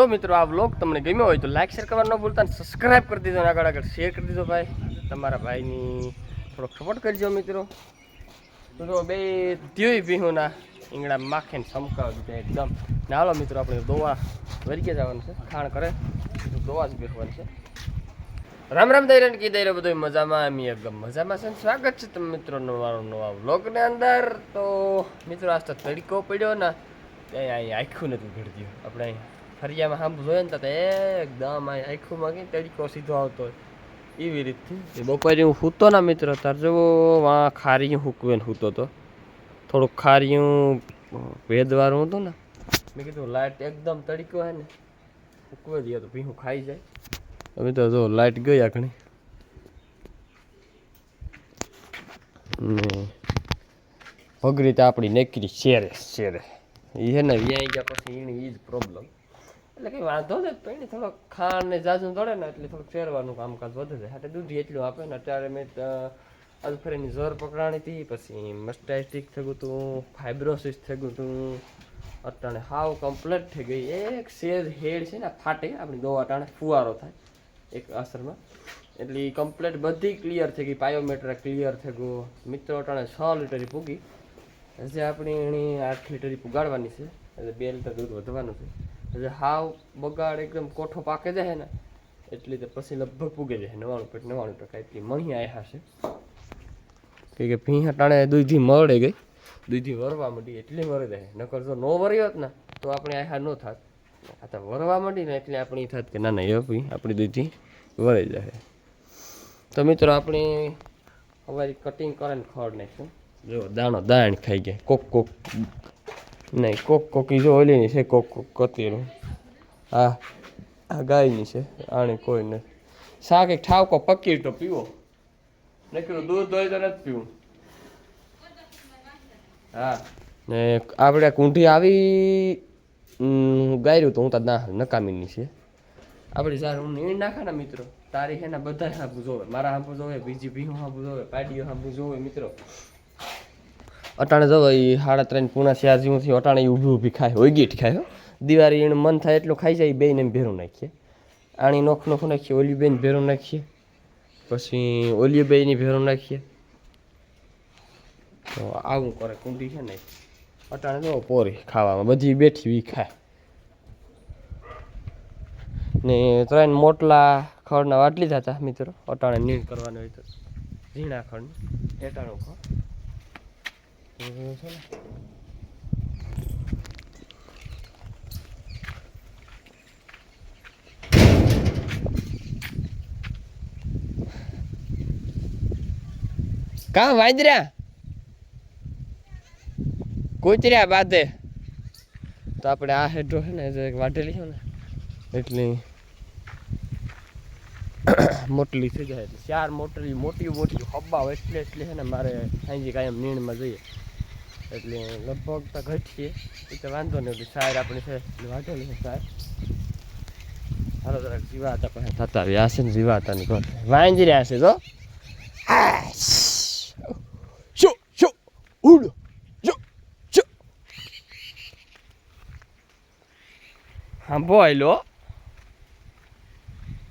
તો મિત્રો આ વ્લોગ તમને ગમ્યો હોય તો લાઈક શેર કરવાનું ન ભૂલતા સબસ્ક્રાઈબ કરી દીધો અને આગળ આગળ શેર કરી દીધો ભાઈ. તમારા ભાઈની થોડોક સપોર્ટ કરજો મિત્રો. તો બે ધ્યોય બિહુના ઈંગડા માખીને સમકાવી દીધા એકદમ. ને હાલો મિત્રો, આપણે દોવા વરીકે જવાનું છે. ખાણ કરે. દોવા જ બેસવાનું છે. રામ રામ દૈરન કી દૈરે બધો મજામાં એમ એકદમ મજામાં છે. સ્વાગત છે તમે મિત્રો નવા નવા વ્લોગની અંદર. તો મિત્રો, આજ તો તડકો પડ્યો ને, ત્યાં અહીં આખું નથી ઘડતી આપણે અહીં ફરિયામાં સાંભળું જોઈએ ને તો એકદમ અહીં આખુંમાં કંઈ તડકો સીધો આવતો હોય. એવી રીતથી. બપોરે હું સૂતો ના મિત્રો તાર જો વાં ખારીયું હૂકવે ને સૂતો તો. થોડુંક ખારીયું ભેદવાળું હતું ને. મેં કીધું લાઇટ એકદમ તડકો હે ને ઉકવે દઈએ તો ભીહું ખાઈ જાય. અમે તો જો લાઇટ ગઈ આખણી ને પગરી તો આપણી નેકરી શેરે શેરે એ છે ને વ્યાઈ ગયા પછી એની એ જ પ્રોબ્લેમ એટલે કંઈ વાંધો ને એને થોડોક ખાંડ ને જાજુ દોડે ને એટલે થોડુંક ફેરવાનું કામકાજ વધે છે. એટલે દૂધ એટલું આપે ને અત્યારે મેં આજ ફરીની જોર પકડાણી હતી, પછી મસ્ટાઇસ્ટિક થયું હતું ફાઇબ્રોસિસ થયું હતું અટાણે હાવ કમ્પ્લીટ થઈ ગઈ. એક શેર હેડ છે ને ફાટે, આપણી દવા ટાણે ફુવારો થાય, એક અસરમાં. એટલે કમ્પ્લીટ બધી ક્લિયર થઈ ગઈ, પાયોમેટ્રા ક્લિયર થઈ ગયું. મિત્રો અટાણે છ લીટરી પૂગી. હજી આપણી એની આઠ લીટરી પુગાડવાની છે, એટલે બે લીટર દૂધ વધવાનું છે. એટલે હાવ બગાડ એકદમ કોઠો પાકે જાય ને, એટલી તો પછી લગભગ પૂગે જાય. નવાણું પેટ નવાણું ટકા એટલી મણી આવ્યા છે કે કે ભીહ ટાણે દૂધી મળે ગઈ. દૂધી વરવા માંડી, એટલી મરી જાય. નકર જો નો વરી હોત ને, તો આપણે આહા ન થાત. આ તો વરવા માંડી ને, એટલે આપણી થાત કે ના ના, એ ભાઈ આપણી દૂધી વરી જાય. તો મિત્રો, આપણે હવારી કટિંગ કરે ને ખડ નાખશું જો દાણો દાણ ખાઈ ગયા. કોક કોક નહીં કોક કોકી જો ઓલીની છે કોક કોક કતીનું હા આ ગાયની છે આને કોઈ નહીં શાક એક ઠાવકો પકીર તો પીવો નકરું દૂધ હોય તો નથી પીવું હા ને આપણે કુંઠી આવી ગાયરું તો હું તો ના નકામીની છે આપણે સાર હું નીણ નાખા ને મિત્રો તારી છે ને બધા હાંભું જોવે મારા હાંભું જોવે બીજી ભીહું હાંભું જોવે પાડીઓ હાંભું જોવે મિત્રો અટાણે જવો એ સાડા ત્રણ પૂણા ચાર જેવું થયું અટાણે ઊભી ઊભી ખાય હોય ખાય દિવાળી એને મન થાય એટલું ખાઈ જાય બેને ભેરું નાખીએ. આણી નોખ નોખ નાખીએ ઓલી બેન ભેરું નાખીએ. પછી ઓલી બેની ભેરું નાખીએ. તો આવું કરે, કુંડી છે ને, અટાણે જો પોરી ખાવામાં, બધી બેઠી વી ખાય. ને ત્રણ મોટલા ખડના વાટલી હતા, મિત્રો. અટાણે નીણ કરવાની હોય તો, ઝીણા ખડ એટાણું ખડ. તો ને કાં વાંદર્યા કૂતર્યા બાદે? તો આપણે આ હેઠો છે ને, જે વાટેલી છે ને, એટલી મોટલી થઈ જાય. ચાર મોટલી, મોટી મોટી હબ્બા હોય એટલે એટલે છે ને, મારે સાંજે કાયમ નીણમાં જઈએ. એટલે લગભગ તો ઘટીએ. એ તો વાંધો નહીં એટલે સાર આપણે છે એટલે વાંધો નહીં સાર હાલો જરાક જીવા હતા પાસે. થતા આવ્યા હશે ને જીવા હતા ને ઘર વાંજી રહ્યા છે તો શું શું ઉડ શો શો હા બોયલો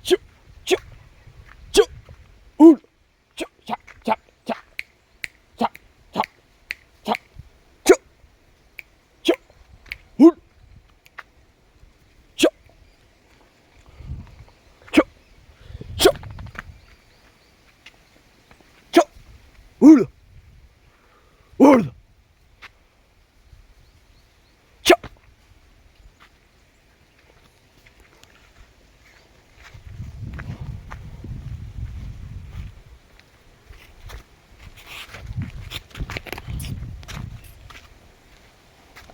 શો શો શો ઉડ શો છા છા છા છા છા છા શો શો ઉડ શો શો શો શો ઉડ ઉડ શો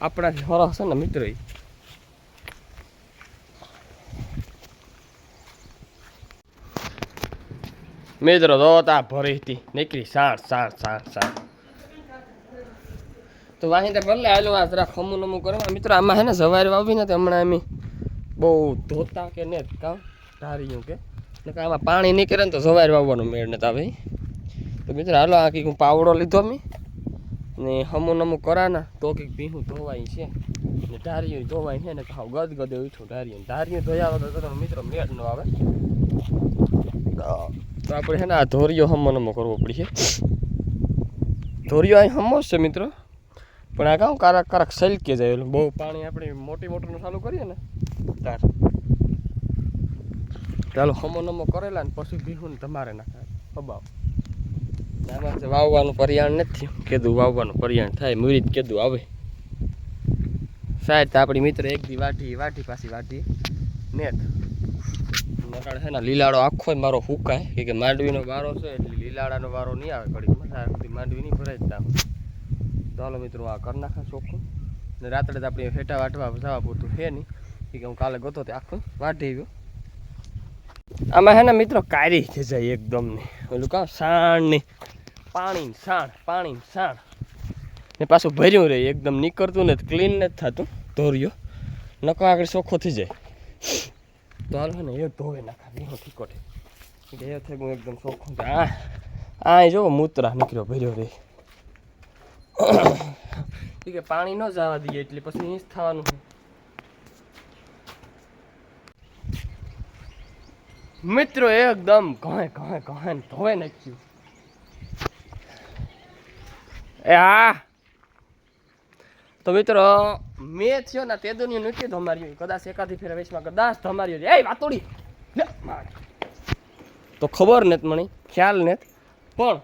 આપણા સરસ છે ને મિત્ર. મિત્રો, તો તા ભરી હતી. નીકળી સાર સાર સાઠ સાઠ તો વાહી તો ભલે આવેલું આ જરા ખમું નમું કરવા. મિત્રો, આમાં હે ને સવારે વાવી નથી, હમણાં એમ બહુ ધોતા કે ને કામ. ધાર્યું કે. આમાં પાણી નીકળે ને તો સવારે વાવવાનો મેળ નતા ભાઈ તો મિત્રો, હાલો, આ કંઈક પાવડો લીધો મેં. ને હમું નમું કરા ને તો કંઈક ભીહું ધોવાય છે. ને ધારિયું ધોવાય છે ને હાવ ગદ ગદે ઉઠું ધારિયું ધારીઓ ધોયા વગર તો મિત્રો મેળ ન આવે. તો આપણે છે ને આ ધોરિયો હમો નમો કરવો પડશે. ધોરિયો અહીં હમો છે મિત્રો. પણ આ કામ કારક કારક સલકે જાય એટલે બહુ પાણી આપણે મોટી મોટરનું ચાલુ કરીએ ને, તાર. ચાલો હમો નમો કરેલા ને પછી ભીહું ને તમારે નાખાય ખબાવ આમાં વાવવાનું પરિયાણ નથી. કીધું વાવવાનું પરિયાણ થાય મુરીદ કીધું આવે. સાહેબ આપણી મિત્ર એક દી વાટી વાટી પાછી વાટી. નેટ નકાળ છે ને લીલાડો આખો મારો ફૂકાય કે કે માંડવીનો વારો છે એટલે લીલાડાનો વારો નહીં આવે ઘડી મજા સુધી માંડવી નહીં ભરાય જ ચાલો મિત્રો આ કરી નાખા ચોખ્ખું. ને રાત્રે તો આપણે ફેટા વાટવા જવા પૂરતું છે નહીં. કે હું કાલે ગોતો તે આખું વાટી ગયો આમાં હે ને મિત્રો કારી થઈ જાય એકદમ ને. ઓલું કાં સાણ ને. પાણી સાણ પાણી સાણ ને પાછું ભર્યું રહે, એકદમ નીકળતું ને ક્લીન નથી થતું. ધોર્યો. નકો આગળ ચોખ્ખો થઈ જાય. તો હાલ ને, એ ધોવે નાખા બીહો ઠીકોઠે ગયો એ થઈ ગયું, એકદમ ચોખ્ખો. આ આ જો મૂતરા નીકળ્યો, ભર્યો રે ઠીક પાણી ન જવા દઈએ, એટલે પછી જ થવાનું મિત્રો, એકદમ ઘણે ઘણે ઘણે ધોવે નાખ્યું. એ હા. તો મિત્રો, મેં થયો ને તે દુનિયા નથી ધમાર્યું. કદાચ એકાદી ફેર વેચમાં, કદાચ ધમાર્યો છે. એ વાતોડી! તો ખબર નથી મને, ખ્યાલ નથી. પણ,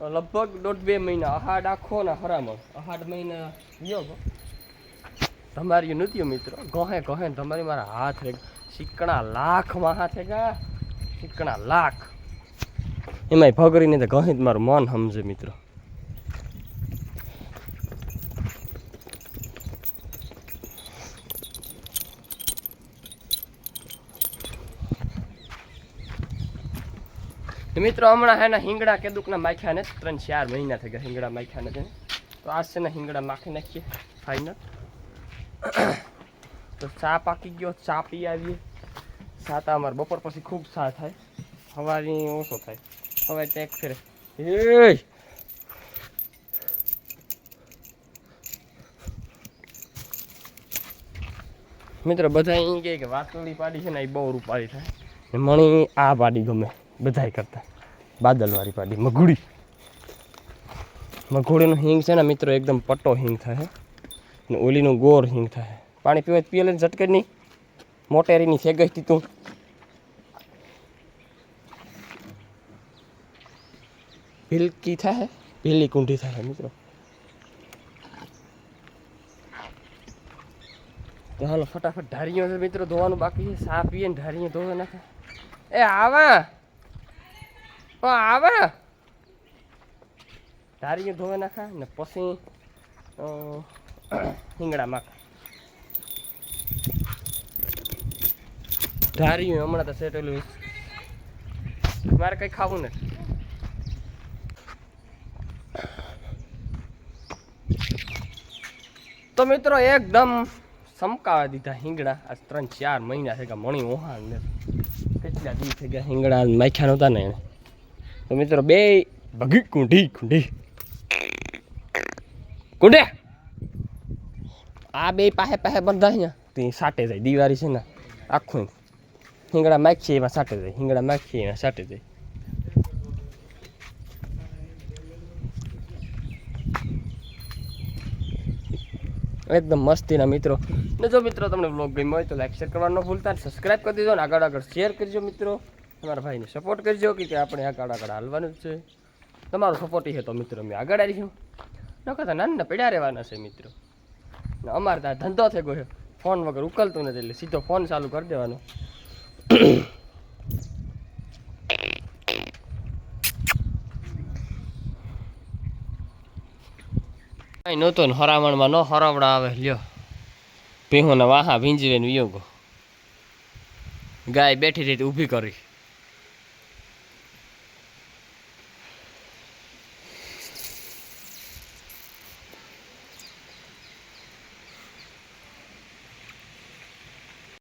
લગભગ દોઢ બે મહિના, અહાડ આખો ને હરામણ અહાડ મહિના ગયો ધમાર્યું નથી મિત્રો. ગહે ગહે ધમારી મારા હાથ રે શીકણા લાખમાં હાથે ગા. સિક્કણા લાખ. એમાંય ભગરીને તો ગહિત મારું મન સમજે મિત્રો. મિત્રો, હમણાં હે ને હિંગડા કેદુકના માખ્યા ને ત્રણ ચાર મહિના થઈ ગયા હિંગડા માખ્યા ને તો આ છે ને હિંગડા માખી નાખીએ ફાઇનલ તો ચા પાકી ગયો, ચા પી આવીએ. ચા તો અમારે બપોર પછી ખૂબ ચા થાય. સવારની ઓછો થાય. હવે ટેક ફેરે. એ મિત્રો બધા એ કહે કે વાતળી પાડી છે ને એ બહુ રૂપાળી થાય. મણી આ પાડી ગમે. બધાય કરતા. બાદલવાળી પાડી મઘુડી મઘોડીનો હિંગ છે ને મિત્રો, એકદમ પટ્ટો હિંગ થાય. ને ઓલીનું ગોર હિંગ થાય. પાણી પીવા પીએ લઈને નહીં. મોટેરીની ફેગસથી તું. ભીલકી થાય. ભીલી કુંઠી થાય મિત્રો. તો હાલો, ફટાફટ ઢારીઓ છે મિત્રો, ધોવાનું બાકી છે. સાફ પીએ ને ઢારીઓ ધોવા નાખે. એ આવા! આવા. ધારીઓ ધોવા નાખા ને પછી હિંગડા માખા ધારીઓ હમણાં તો સેટેલું મારે કંઈ ખાવું નથી. તો મિત્રો એકદમ સમકાવા દીધા હિંગડા આ ત્રણ ચાર મહિના થઈ ગયા, મણી ઓહાણ ને કેટલા દિવસ થઈ ગયા હિંગડા માખ્યા નહોતા ને એને. તો મિત્રો બે ભગી કુંઢી કુંઢી. કુંઢે! આ બે પાસે પાસે બંધા અહીંયા. તે સાટે જાય, દિવાળી છે ને, આખું. હિંગડા માખીએ એમાં સાટે જાય હિંગડા માખીએ એમાં સાટે જાય. એકદમ મસ્તીના મિત્રો. ને જો મિત્રો તમને બ્લોગ ગમ્યો હોય તો લાઈક શેર કરવાનું ન ભૂલતા સબસ્ક્રાઈબ કરી દેજો ને આગળ આગળ શેર કરજો મિત્રો. તમારા ભાઈને સપોર્ટ કરજો કે આપણે આગળ આગળ હાલવાનું જ છે. તમારો સપોર્ટ છે તો મિત્રો અમે આગળ આવીશું. નકર તો નાના પડ્યા રહેવાના છે મિત્રો. અમારે ત્યાં ધંધો થઈ ગયો ફોન વગર ઉકલતું નથી, એટલે સીધો ફોન ચાલુ કરી દેવાનો. કાંઈ નહોતો ને હરામણમાં ન હરાવડા આવે લ્યો. ભીહોને વાહા ભીંજવે ને વિયોગો. ગાય બેઠી રહી ઊભી કરી.